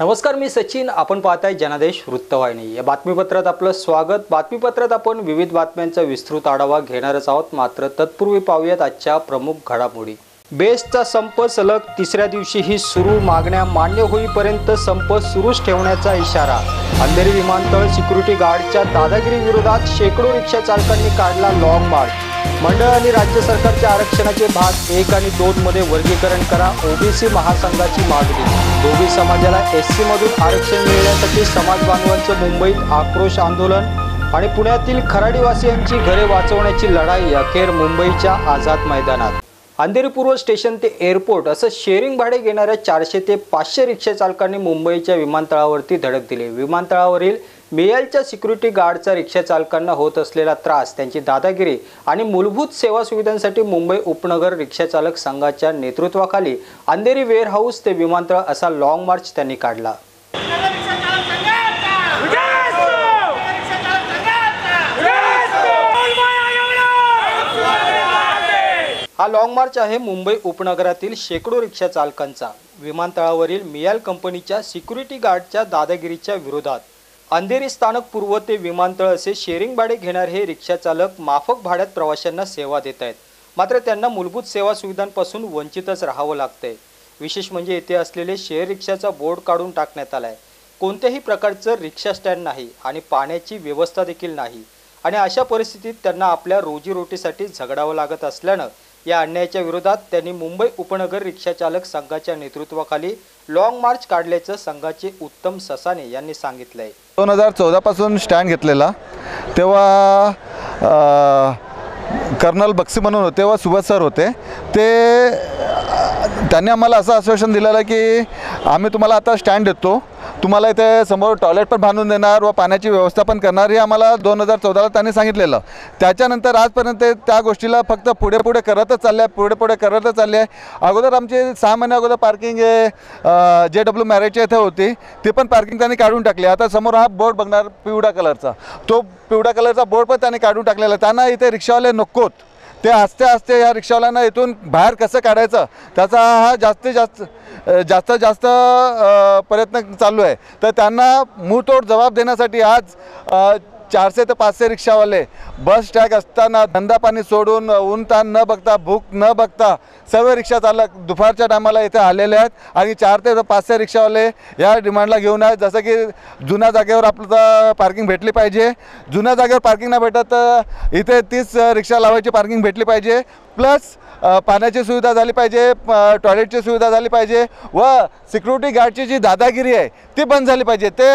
नमस्कार मी सचिन. आपण पाहताय जनादेश वृत्तवाहिनी. या बातमीपत्रात आपलं स्वागत. बातमीपत्रात आपण विविध बातम्यांचा विस्तृत आढावा घेणारच आहोत. मात्र तत्पूर्वी पाहूयात आजच्या प्रमुख घडामोडी. बेस्टचा संप सलग तिसऱ्या दिवशीही सुरू. मागण्या मान्य होईपर्यंत संप सुरूच ठेवण्याचा इशारा. अंधेरी विमानतळ सिक्युरिटी गार्डच्या दादागिरीविरोधात शेकडो रिक्षा चालकांनी काढला लाँग मार्च मंडळ आणि राज्य सरकारच्या आरक्षणाचे भाग एक आणि दोन मध्ये वर्गीकरण करा. ओबीसी महासंघाची मागणी. दोघी समाजाला एस सीमधून आरक्षण मिळण्यासाठी समाज बांधवांचं मुंबईत आक्रोश आंदोलन आणि पुण्यातील खराडीवासियांची घरे वाचवण्याची लढाई अखेर मुंबईच्या आझाद मैदानात. अंधेरी पूर्व स्टेशन ते एअरपोर्ट असं शेअरिंग भाडे घेणाऱ्या चारशे ते पाचशे रिक्षा चालकांनी मुंबईच्या विमानतळावरती धडक दिली. विमानतळावरील मेयलच्या सिक्युरिटी गार्डचा रिक्षा चालकांना होत असलेला त्रास त्यांची दादागिरी आणि मूलभूत सेवा सुविधांसाठी मुंबई उपनगर रिक्षा चालक संघाच्या नेतृत्वाखाली अंधेरी वेअरहाऊस ते विमानतळ असा लॉंग मार्च त्यांनी काढला. हा लॉंग मार्च आहे मुंबई उपनगरातील शेकडो रिक्षा चालकांचा. विमानतळावरील मियाल कंपनीच्या सिक्युरिटी गार्डच्या दादागिरीच्या विरोधात. अंधेरी स्थानक पूर्व ते विमानतळ असे शेअरिंग भाडे घेणारे हे रिक्षा चालक माफक भाड्यात प्रवाशांना सेवा देत आहेत. मात्र त्यांना मूलभूत सेवा सुविधांपासून वंचितच राहावं लागतंय. विशेष म्हणजे येथे असलेले शेअर रिक्षाचा बोर्ड काढून टाकण्यात आलाय. कोणत्याही प्रकारचं रिक्षा स्टँड नाही आणि पाण्याची व्यवस्था देखील नाही. आणि अशा परिस्थितीत त्यांना आपल्या रोजीरोटीसाठी झगडावं लागत असल्यानं या अन्यायाच्या विरोधात त्यांनी मुंबई उपनगर रिक्षा चालक संघाच्या नेतृत्वाखाली लॉंग मार्च काढल्याचं संघाचे उत्तम ससाने यांनी सांगितलं आहे दोन हजार चौदापासून स्टँड घेतलेला. तेव्हा कर्नल बक्षी म्हणून होते व सुभाष सर होते. ते त्यांनी आम्हाला असं आश्वासन दिलेलं की आम्ही तुम्हाला आता स्टँड देतो. तुम्हाला इथे समोर टॉयलेट पण बांधून देणार व पाण्याची व्यवस्था पण करणार हे आम्हाला दोन हजार चौदाला त्यांनी सांगितलेलं. त्याच्यानंतर आजपर्यंत ते त्या गोष्टीला फक्त पुढे पुढे करतच चालले आहे पुढे पुढे करतच चालले आहे. अगोदर आमचे सहा महिने अगोदर पार्किंग हे जे डब्ल्यू मॅरेजच्या इथे होती. ती पण पार्किंग त्यांनी काढून टाकली. आता समोर हा बोर्ड बघणार पिवळा कलरचा तो पिवळा कलरचा बोर्ड पण त्यांनी काढून टाकलेला त्यांना इथे रिक्षावाले नकोत. ते हसते हसते या रिक्षावाल्यांना इथून बाहेर कसं काढायचं? त्याचा हा जास्तीत जास्त जास्तीत जास्त जास्त प्रयत्न चालू आहे. तर त्यांना मूळतोड जबाब देण्यासाठी आज चारशे ते पाचशे रिक्षावाले. बस स्टॅग असताना धंदा पाणी सोडून ऊन ताण न बघता भूक न बघता सर्व रिक्षा चालक दुपारच्या टायमाला इथे आलेले आहेत आणि चार ते पाचशे रिक्षावाले या डिमांडला घेऊन आहेत. जसं की जुन्या जागेवर आपलं पार्किंग भेटली पाहिजे. जुन्या जागेवर पार्किंग नाही भेटत तर इथे तीच रिक्षा लावायची पार्किंग भेटली पाहिजे. प्लस पाण्याची सुविधा झाली पाहिजे टॉयलेटची सुविधा झाली पाहिजे व सिक्युरिटी गार्डची जी दादागिरी आहे ती बंद झाली पाहिजे. ते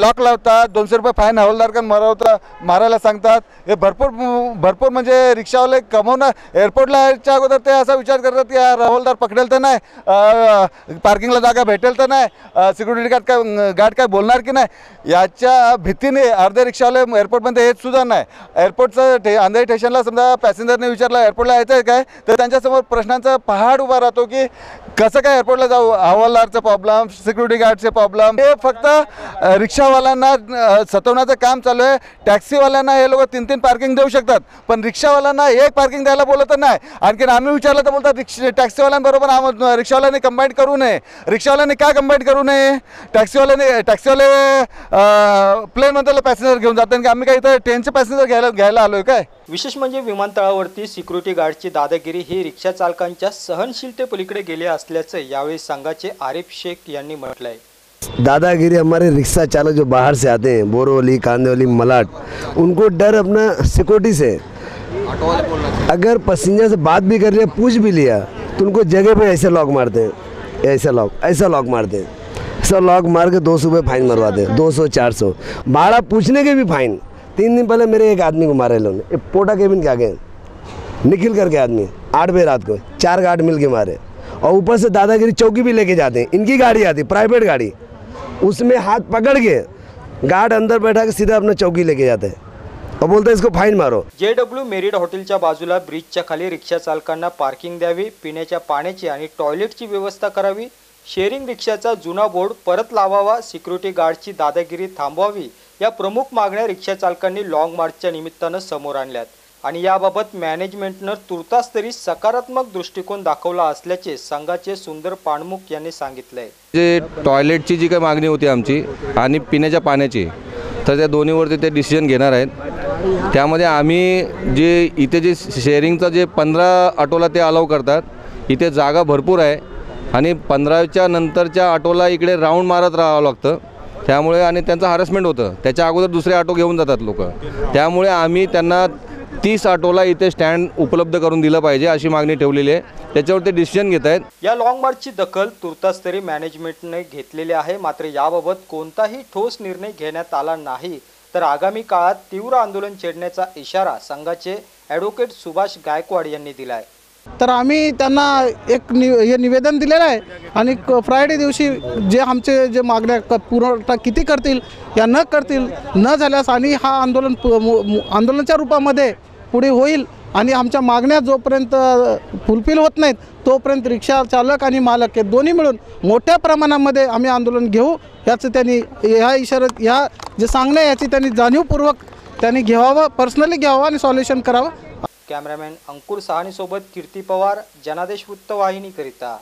लॉक लावतात दोनशे रुपये फाईन हवालदार मारवता मारायला सांगतात. हे भरपूर भरपूर म्हणजे रिक्षावाले कमवणं एअरपोर्टलाच्या अगोदर ते असा विचार करतात की यार हवालदार पकडेल तर नाही पार्किंगला जागा भेटेल तर नाही सिक्युरिटी गार्ड काय गार्ड काय बोलणार की नाही? याच्या भीतीने अर्धे रिक्षावाले एअरपोर्टमध्ये येत सुद्धा नाही. एअरपोर्टचं ठे अंधेरी स्टेशनला समजा पॅसेंजरने विचारलं एअरपोर्टला यायचं आहे काय? तर त्यांच्यासमोर प्रश्नांचा पहाड उभा राहतो की कसं काय एअरपोर्टला जाऊ? हवालदारचं प्रॉब्लेम सिक्युरिटी गार्डचे प्रॉब्लेम हे फक्त रिक्षावाल्यांना अ, सतवण्याचं काम चालू आहे. टॅक्सीवाल्यांना हे लोक तीन तीन पार्किंग देऊ शकतात. पण रिक्षावाल्यांना एक पार्किंग द्यायला बोलत नाही. आणखीन आम्ही विचारलं तर बोलतात रिक्ष टॅक्सीवाल्यांबरोबर आम रिक्षावाल्यांनी कंबाईन करू नये. रिक्षावाल्यांनी काय कंबाईन करू नये? टॅक्सीवाल्याने टॅक्सीवाले प्लेनमधलं पॅसेंजर घेऊन जातात. की आम्ही काय इथं ट्रेनचे पॅसेंजर घ्यायला घ्यायला आलोय काय? विशेष म्हणजे विमानतळावरती सिक्युरिटी गार्डची दादागिरी ही रिक्षा चालकांच्या सहनशीलतेपलीकडे गेली असल्याचं यावेळी संघाचे आरिफ शेख यांनी म्हटलंय. दादागिरी हमारे रिक्शा चालक जो बाहर से आते हैं बोरोली कांदेवली मलाट उनको डर अपना सिक्योरिटी से। अगर पैसेंजर से बात भी कर लिया, पूछ भी लिया तो उनको जगह पे ऐसे लॉक मारते हैं, ऐसा लॉक ऐसा लॉक मारते हैं। ऐसा लॉक मार के दो सौ रुपये फाइन मरवाते हैं दो सौ, चार सौ। भाड़ा पूछने के भी फाइन तीन दिन पहले मेरे एक आदमी को मारे एक पोटा केबिन के आगे निखिल करके आदमी, आठ बजे रात को, चार गार्ड मिल के मारे। और ऊपर से दादागिरी चौकी भी लेके जाते हैं। इनकी गाड़ी आती प्राइवेट गाड़ी। उसमें हाथ पकड़ के गार्ड अंदर बैठा के सीधा अपना चौकी लेके जाते हैं। और बोलते इसको फाइन मारो। जे डब्ल्यू मेरिड हॉटेलच्या बाजूला ब्रिजच्या खाली रिक्षा चालकांना पार्किंग द्यावी पिण्याच्या पाण्याची आणि टॉयलेटची व्यवस्था करावी शेअरिंग रिक्षाचा जुना बोर्ड परत लावावा सिक्युरिटी गार्डची दादागिरी थांबवावी या प्रमुख मागण्या रिक्षा चालकांनी लाँग मार्चच्या निमित्तानं समोर आणल्यात. आणि याबाबत मॅनेजमेंटनं तुर्तास तरी सकारात्मक दृष्टिकोन दाखवला असल्याचे संघाचे सुंदर पाणमुख यांनी सांगितलंय. जे टॉयलेटची जी काही मागणी होती आमची आणि पिण्याच्या पाण्याची तर त्या दोन्हीवरती ते डिसिजन घेणार आहेत. त्यामध्ये आम्ही जे इथे जे शेअरिंगचं जे पंधरा ऑटोला ते अलाव करतात इथे जागा भरपूर आहे. आणि पंधराच्या नंतरच्या ऑटोला इकडे राऊंड मारत राहावं लागतं. त्यामुळे आणि त्यांचं हॅरसमेंट होतं. त्याच्या अगोदर दुसरे ऑटो घेऊन जातात लोक. त्यामुळे आम्ही त्यांना तीस ऑटोला इथे स्टँड उपलब्ध करून दिलं पाहिजे अशी मागणी ठेवलेली आहे. त्याच्यावर ते डिसिजन घेत आहेत. या लाँग मार्चची दखल तुर्तास तरी मॅनेजमेंटने घेतलेली आहे. मात्र याबाबत कोणताही ठोस निर्णय घेण्यात आला नाही. तर आगामी काळात तीव्र आंदोलन छेडण्याचा इशारा संघाचे ॲडव्होकेट सुभाष गायकवाड यांनी दिला आहे तर आम्ही त्यांना एक नि हे निवेदन दिलेलं आहे. आणि क- फ्रायडे दिवशी जे आमचे जे मागण्या क पुरवठा किती करतील या न करतील न झाल्यास आणि हा आंदोलन पु- मु- आंदोलनाच्या रूपामध्ये पुढे होईल आणि आमच्या मागण्या जोपर्यंत फुलफिल होत नाहीत तोपर्यंत रिक्षा चालक आणि मालक हे दोन्ही मिळून मोठ्या प्रमाणामध्ये आम्ही आंदोलन घेऊ याचं त्यांनी ह्या इशारत ह्या जे सांगणं याची त्यांनी जाणीवपूर्वक त्यांनी घ्यावं पर्सनली घ्यावं आणि सॉल्युशन करावं. कॅमेरामॅन अंकुर सहानीसोबत कीर्ती पवार जनादेश वृत्तवाहिनीकरिता.